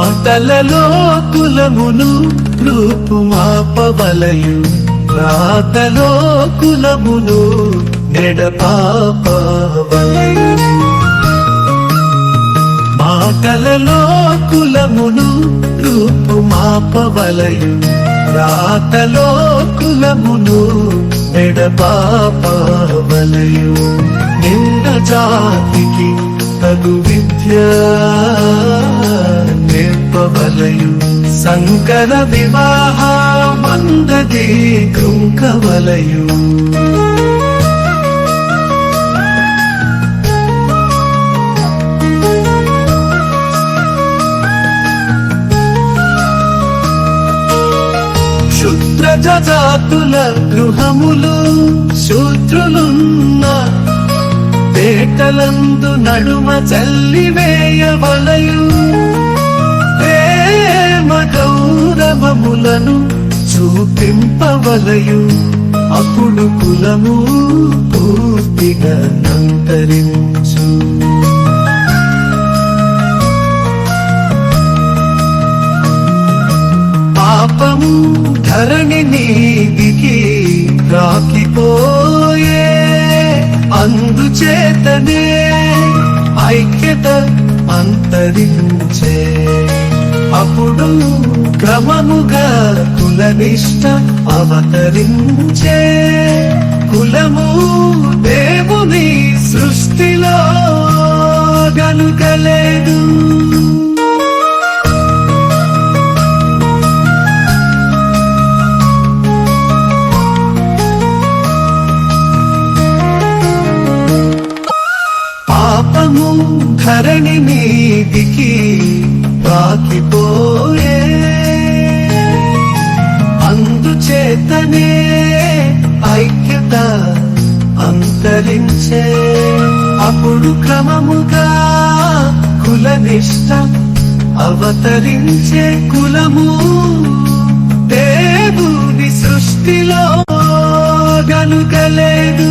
మాటలలో కులమును రూపుమాపవలయు రాతలో కులమును నెడపాపవలయు. మాటలలో కులమును రూపుమాపవలయు రాతలో కులమును ఎడపాపవలయు నిన్న జాతికి తగు విద్య. నేర్పవలయు సంకర వివాహ మందది కృంకవలయు. క్షుద్ర జాతుల గృహములు శూద్రులున్న పేటలందు నడుమ చల్లివేయవలయు. వలయు అప్పుడు కులము పూర్తిగా నంతరించు పాపము ధరణి నీదికి రాకిపోయే అందుచేతనే ఐక్యత అంతరించే. అప్పుడు క్రమముగా కులనిష్ట అవతరించే కులము దేవుని సృష్టిలో గనుకలేదు పాపము ధరణి మీదికి పాకిపోయే చేతనే ఐక్యత అంతరించే. అప్పుడు క్రమముగా కులనిష్ట అవతరించే కులము. దేవుని సృష్టిలో గనుకలేదు